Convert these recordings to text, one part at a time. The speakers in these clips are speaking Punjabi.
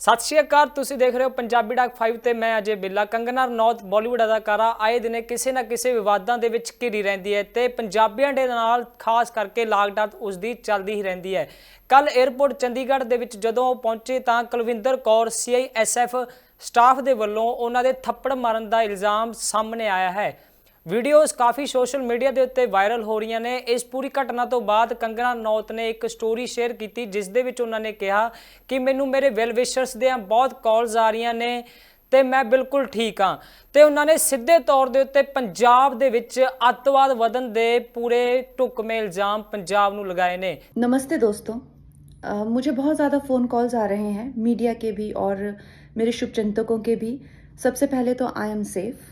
ਸਤਿ ਸ਼੍ਰੀ ਅਕਾਲ, ਤੁਸੀਂ ਦੇਖ ਰਹੇ ਹੋ ਪੰਜਾਬੀ ਡਾਕ 5 ਤੇ ਮੈਂ ਅਜੇ ਬਿੱਲਾ ਕੰਗਨਾ, ਰਣੌਤ ਬਾਲੀਵੁੱਡ ਅਦਾਕਾਰਾ। ਆਏ ਦਿਨੇ ਕਿਸੇ ਨਾ ਕਿਸੇ ਵਿਵਾਦਾਂ ਦੇ ਵਿੱਚ ਘਿਰੀ ਰਹਿੰਦੀ ਹੈ ਤੇ ਪੰਜਾਬੀਆਂ ਦੇ ਨਾਲ ਖਾਸ ਕਰਕੇ ਲਾਗਡਾਟ ਉਸ ਦੀ ਚੱਲਦੀ ਹੀ ਰਹਿੰਦੀ ਹੈ। ਕੱਲ 에ਅਰਪੋਰਟ ਚੰਡੀਗੜ੍ਹ ਦੇ ਵਿੱਚ ਜਦੋਂ ਉਹ ਪਹੁੰਚੇ ਤਾਂ ਕੁਲਵਿੰਦਰ ਕੌਰ ਸੀਆਈਐਸਐਫ ਸਟਾਫ ਦੇ ਵੱਲੋਂ ਉਹਨਾਂ ਦੇ ਥੱਪੜ ਮਾਰਨ ਦਾ ਇਲਜ਼ਾਮ ਸਾਹਮਣੇ ਆਇਆ ਹੈ। ਵੀਡੀਓਜ਼ ਕਾਫੀ ਸੋਸ਼ਲ ਮੀਡੀਆ ਦੇ ਉੱਤੇ ਵਾਇਰਲ ਹੋ ਰਹੀਆਂ ਨੇ ਇਸ ਪੂਰੀ ਘਟਨਾ ਤੋਂ ਬਾਅਦ ਕੰਗਨਾ ਰਣੌਤ ਨੇ ਇੱਕ ਸਟੋਰੀ ਸ਼ੇਅਰ ਕੀਤੀ ਜਿਸ ਦੇ ਵਿੱਚ ਉਹਨਾਂ ਨੇ ਕਿਹਾ ਕਿ ਮੈਨੂੰ ਮੇਰੇ ਵੈਲ ਵਿਸ਼ਰਸ ਦੀਆਂ ਬਹੁਤ ਕਾਲਸ ਆ ਰਹੀਆਂ ਨੇ ਤੇ ਮੈਂ ਬਿਲਕੁਲ ਠੀਕ ਹਾਂ ਤੇ ਉਹਨਾਂ ਨੇ ਸਿੱਧੇ ਤੌਰ ਦੇ ਉੱਤੇ ਪੰਜਾਬ ਦੇ ਵਿੱਚ ਅੱਤਵਾਦ ਵਧਣ ਦੇ ਪੂਰੇ ਢੁਕਵੇਂ ਇਲਜ਼ਾਮ ਪੰਜਾਬ ਨੂੰ ਲਗਾਏ ਨੇ नमस्ते दोस्तों अ, मुझे बहुत ज़्यादा फ़ोन कॉल्स आ रहे हैं मीडिया के भी और मेरे शुभचिंतकों के भी सबसे पहले तो आई एम सेफ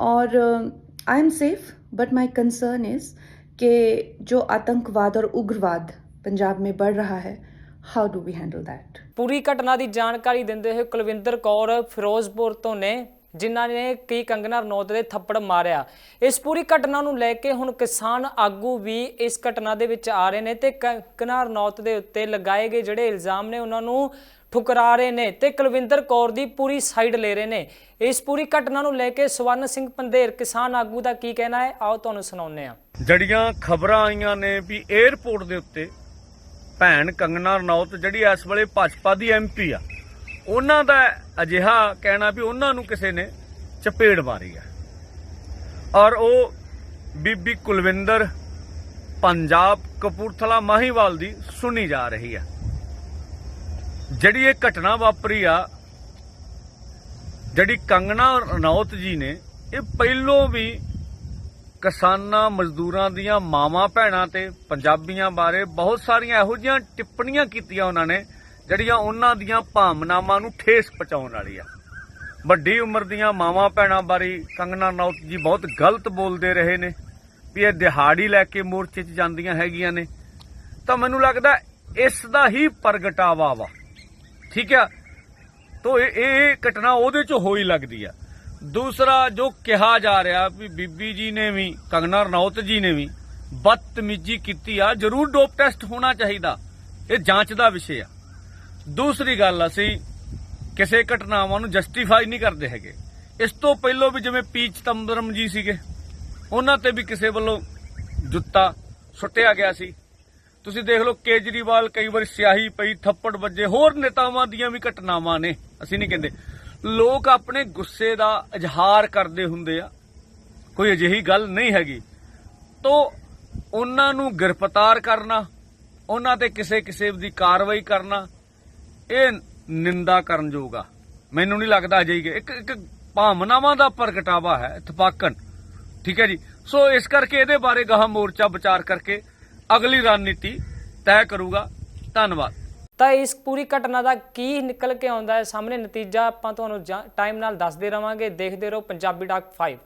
और I am safe but my concern is कि जो आतंकवाद और उग्रवाद पंजाब में बढ़ रहा है how do we handle that ਪੂਰੀ ਘਟਨਾ ਦੀ ਜਾਣਕਾਰੀ ਦਿੰਦੇ ਹੋਏ ਕੁਲਵਿੰਦਰ ਕੌਰ ਫਿਰੋਜ਼ਪੁਰ ਤੋਂ ਨੇ ਜਿਨ੍ਹਾਂ ਨੇ ਕੀ ਕੰਗਨਾ ਰਣੌਤ ਦੇ ਥੱਪੜ ਮਾਰਿਆ। ਇਸ ਪੂਰੀ ਘਟਨਾ ਨੂੰ ਲੈ ਕੇ ਹੁਣ ਕਿਸਾਨ ਆਗੂ ਵੀ ਇਸ ਘਟਨਾ ਦੇ ਵਿੱਚ ਆ ਰਹੇ ਨੇ ਤੇ ਕੰਗਨਾ ਰਣੌਤ ਦੇ ਉੱਤੇ ਲਗਾਏ ਗਏ ਜਿਹੜੇ ਇਲਜ਼ਾਮ ਨੇ ਉਹਨਾਂ ਨੂੰ ਠੁਕਰਾ ਰਹੇ ਨੇ ਤੇ ਕੁਲਵਿੰਦਰ ਕੌਰ ਦੀ ਪੂਰੀ ਸਾਈਡ ਲੈ ਰਹੇ ਨੇ। ਇਸ ਪੂਰੀ ਘਟਨਾ ਨੂੰ ਲੈ ਕੇ ਸਵਰਨ ਸਿੰਘ ਪੰਧੇਰ, ਕਿਸਾਨ ਆਗੂ ਦਾ ਕੀ ਕਹਿਣਾ ਹੈ? ਆਓ ਤੁਹਾਨੂੰ ਸੁਣਾਉਂਦੇ ਹਾਂ। ਜੜੀਆਂ ਖਬਰਾਂ ਆਈਆਂ ਨੇ ਵੀ 에ਅਰਪੋਰਟ ਦੇ ਉੱਤੇ, ਭੈਣ ਕੰਗਨਾ ਰਣੌਤ ਜਿਹੜੀ ਇਸ ਵੇਲੇ ਭਾਜਪਾ ਦੀ ਐਮਪੀ ਆ ਉਹਨਾਂ ਦਾ ਅਜਿਹਾ ਕਹਿਣਾ ਵੀ ਉਹਨਾਂ ਨੂੰ ਕਿਸੇ ਨੇ ਚਪੇੜ ਮਾਰੀ ਆ। ਔਰ ਉਹ ਬੀਬੀ ਕੁਲਵਿੰਦਰ ਪੰਜਾਬ ਕਪੂਰਥਲਾ ਮਾਹੀਵਾਲ ਦੀ ਸੁਣੀ ਜਾ ਰਹੀ ਆ। ਜਿਹੜੀ ਇਹ ਘਟਨਾ ਵਾਪਰੀ ਆ, ਜਿਹੜੀ ਕੰਗਣਾ ਰਣੌਤ ਜੀ ਨੇ, ਇਹ ਪਹਿਲੋਂ ਵੀ ਕਿਸਾਨਾਂ ਮਜ਼ਦੂਰਾਂ ਦੀਆਂ ਮਾਵਾਂ ਭੈਣਾਂ ਤੇ ਪੰਜਾਬੀਆਂ ਬਾਰੇ ਬਹੁਤ ਸਾਰੀਆਂ ਇਹੋ ਜਿਹੀਆਂ ਟਿੱਪਣੀਆਂ ਕੀਤੀਆਂ ਉਹਨਾਂ ਨੇ ਜਿਹੜੀਆਂ ਉਹਨਾਂ ਦੀਆਂ ਭਾਵਨਾਵਾਂ ਨੂੰ ਠੇਸ ਪਹੁੰਚਾਉਣ ਵਾਲੀ ਆ। ਵੱਡੀ ਉਮਰ ਦੀਆਂ ਮਾਵਾਂ ਭੈਣਾਂ ਬਾਰੇ ਕੰਗਨਾ ਰਣੌਤ ਜੀ ਬਹੁਤ ਗਲਤ ਬੋਲਦੇ ਰਹੇ ਨੇ ਵੀ ਇਹ ਦਿਹਾੜੀ ਲੈ ਕੇ ਮੋਰਚੇ 'ਚ ਜਾਂਦੀਆਂ ਹੈਗੀਆਂ ਨੇ। ਤਾਂ ਮੈਨੂੰ ਲੱਗਦਾ ਇਸ ਦਾ ਹੀ ਪ੍ਰਗਟਾਵਾ ਵਾ। ਠੀਕ ਆ? ਤੋ ਇਹ ਇਹ ਘਟਨਾ ਉਹਦੇ 'ਚ ਹੋਈ ਲੱਗਦੀ ਆ। ਦੂਸਰਾ ਜੋ ਕਿਹਾ ਜਾ ਰਿਹਾ ਵੀ ਬੀਬੀ ਜੀ ਨੇ ਵੀ, ਕੰਗਨਾ ਰਣੌਤ ਜੀ ਨੇ ਵੀ ਬਦਤਮੀਜੀ ਕੀਤੀ ਆ। ਜ਼ਰੂਰ ਡੋਪ ਟੈਸਟ ਹੋਣਾ ਚਾਹੀਦਾ। ਇਹ ਜਾਂਚ ਦਾ ਵਿਸ਼ੇ ਆ। ਦੂਸਰੀ ਗੱਲ ਅਸੀਂ ਕਿਸੇ ਘਟਨਾਵਾਂ ਨੂੰ ਜਸਟੀਫਾਈ ਨਹੀਂ ਕਰਦੇ ਹੈਗੇ। ਇਸ ਤੋਂ ਪਹਿਲਾਂ ਵੀ ਜਿਵੇਂ ਪੀ ਚਿਦੰਬਰਮ ਜੀ ਸੀਗੇ, ਉਹਨਾਂ ਤੇ ਵੀ ਕਿਸੇ ਵੱਲੋਂ ਜੁੱਤਾ ਸੁੱਟਿਆ ਗਿਆ ਸੀ। ਤੁਸੀਂ ਦੇਖ ਲਓ ਕੇਜਰੀਵਾਲ ਕਈ ਵਾਰ ਸਿਆਹੀ ਪਈ, ਥੱਪੜ ਵੱਜੇ, ਹੋਰ ਨੇਤਾਵਾਂ ਦੀਆਂ ਵੀ ਘਟਨਾਵਾਂ ਨੇ, ਅਸੀਂ ਨਹੀਂ ਕਹਿੰਦੇ। ਲੋਕ ਆਪਣੇ ਗੁੱਸੇ ਦਾ ਇਜ਼ਹਾਰ ਕਰਦੇ ਹੁੰਦੇ ਆ, ਕੋਈ ਅਜਿਹੀ ਗੱਲ ਨਹੀਂ ਹੈਗੀ। ਤੋ ਉਹਨਾਂ ਨੂੰ ਗ੍ਰਿਫਤਾਰ ਕਰਨਾ, ਉਹਨਾਂ ਤੇ ਕਿਸੇ ਕਿਸੇ ਦੀ ਕਾਰਵਾਈ ਕਰਨਾ ਇਹ ਨਿੰਦਾ ਕਰਨਯੋਗ ਆ। ਮੈਨੂੰ ਨਹੀਂ ਲੱਗਦਾ ਅਜਿਹੀ ਕਿ ਇੱਕ ਇੱਕ ਭਾਵਨਾਵਾਂ ਦਾ ਪ੍ਰਗਟਾਵਾ ਹੈ ਇਤਫਾਕਨ ਠੀਕ ਹੈ ਜੀ? ਸੋ ਇਸ ਕਰਕੇ ਇਹਦੇ ਬਾਰੇ ਗਾਹ ਮੋਰਚਾ ਵਿਚਾਰ ਕਰਕੇ ਅਗਲੀ ਰਣਨੀਤੀ ਤੈਅ ਕਰੂਗਾ। ਧੰਨਵਾਦ। ਤਾਂ ਇਸ ਪੂਰੀ ਘਟਨਾ ਦਾ ਕੀ ਨਿਕਲ ਕੇ ਆਉਂਦਾ ਹੈ? ਸਾਹਮਣੇ ਨਤੀਜਾ ਆਪਾਂ ਤੁਹਾਨੂੰ ਟਾਈਮ ਨਾਲ ਦੱਸਦੇ ਰਵਾਂਗੇ। ਦੇਖਦੇ ਰਹੋ ਪੰਜਾਬੀ ਡਾਕ 5